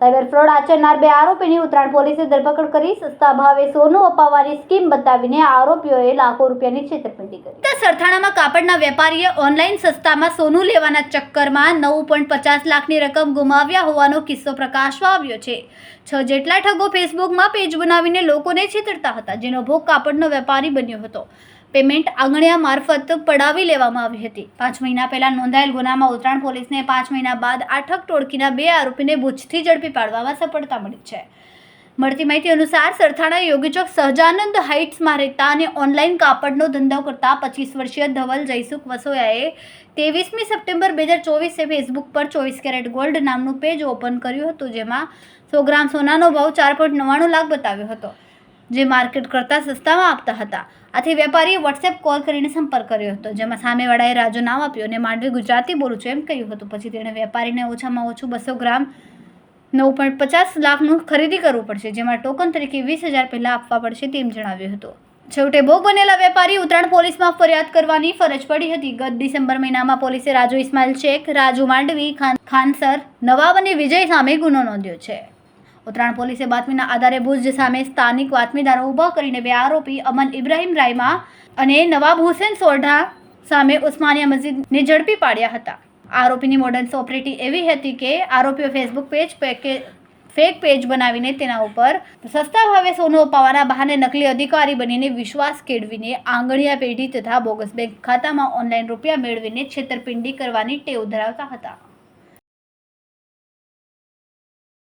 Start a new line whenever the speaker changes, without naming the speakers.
Cyber fraud આચરનાર બે આરોપીની ઉત્તરાયણ પોલીસે ધરપકડ કરી સસ્તા ભાવે સોનું અપાવવાની સ્કીમ બતાવીને આરોપીઓએ લાખો રૂપિયાની છેતરપિંડી કરી. સરથાણામાં કાપડના વેપારીએ ઓનલાઈન સસ્તામાં સોનું લેવાના ચક્કરમાં નવ પોઈન્ટ પચાસ લાખની રકમ ગુમાવ્યા હોવાનો કિસ્સો પ્રકાશમાં આવ્યો છે. છ જેટલા ઠગો ફેસબુકમાં પેજ બનાવીને લોકોને છેતરતા હતા, જેનો ભોગ કાપડનો વેપારી બન્યો હતો. પેમેન્ટ આંગણિયા મારફત પડાવી લેવામાં આવી હતી. પાંચ મહિના પહેલા નોંધાયેલ ગુનામાં ઉત્તરાયણ પોલીસને પાંચ મહિના બાદ આઠક ટોળકીના બે આરોપીને ભૂજથી ઝડપી પાડવામાં સફળતા મળી છે. મળતી માહિતી અનુસાર સરથાણા યોગીચોક સહજાનંદ હાઇટ્સમાં રહેતા અને ઓનલાઈન કાપડનો ધંધો કરતા પચીસ વર્ષીય ધવલ જયસુખ વસોયાએ ત્રેવીસમી સપ્ટેમ્બર બે હજાર ચોવીસે ફેસબુક પર ચોવીસ કેરેટ ગોલ્ડ નામનું પેજ ઓપન કર્યું હતું, જેમાં સો ગ્રામ સોનાનો ભાવ ચાર પોઈન્ટ નવ્વાણું લાખ બતાવ્યો હતો. જે માર્કેટ કરતાં સસ્તામાં આપતા હતા. આથી વેપારીએ વોટ્સએપ કોલ કરીને સંપર્ક કર્યો હતો, જેમાં સામેવાળાએ રાજુ નામ આપ્યું અને માંડવી ગુજરાતી બોલું છું એમ કહ્યું હતું. પછી તેણે વેપારીને ઓછામાં ઓછું બસો ગ્રામ નવ પોઈન્ટ પચાસ લાખનું ખરીદી કરવું પડશે, જેમાં ટોકન તરીકે વીસ હજાર પહેલાં આપવા પડશે તેમ જણાવ્યું હતું. છેવટે ભોગ બનેલા વેપારી ઉત્તરાયણ પોલીસમાં ફરિયાદ કરવાની ફરજ પડી હતી. ગત ડિસેમ્બર મહિનામાં પોલીસે રાજુ ઇસ્માઇલ શેખ, રાજુ માંડવી, ખાન ખાનસર નવાબ અને વિજય સામે ગુનો નોંધ્યો છે. ઉત્તરાયણ પોલીસે બાતમીના આધારે ભુજ સામે સ્થાનિક બાતમીદારો ઊભા કરીને બે આરોપી અમન ઇબ્રાહિમ રાયમા અને નવાબ હુસેન સોઢા સામે ઉસ્માનિયા મસ્જિદને ઝડપી પાડ્યા હતા. આરોપીની મોડર્ન ઓપરેટી એવી હતી કે આરોપીઓ ફેસબુક પેજ પેકે ફેક પેજ બનાવીને તેના ઉપર સસ્તા ભાવે સોનું અપાવવાના બહાને નકલી અધિકારી બનીને વિશ્વાસ કેળવીને આંગણિયા પેઢી તથા બોગસ બેંક ખાતામાં ઓનલાઈન રૂપિયા મેળવીને છેતરપિંડી કરવાની ટેવ ધરાવતા હતા.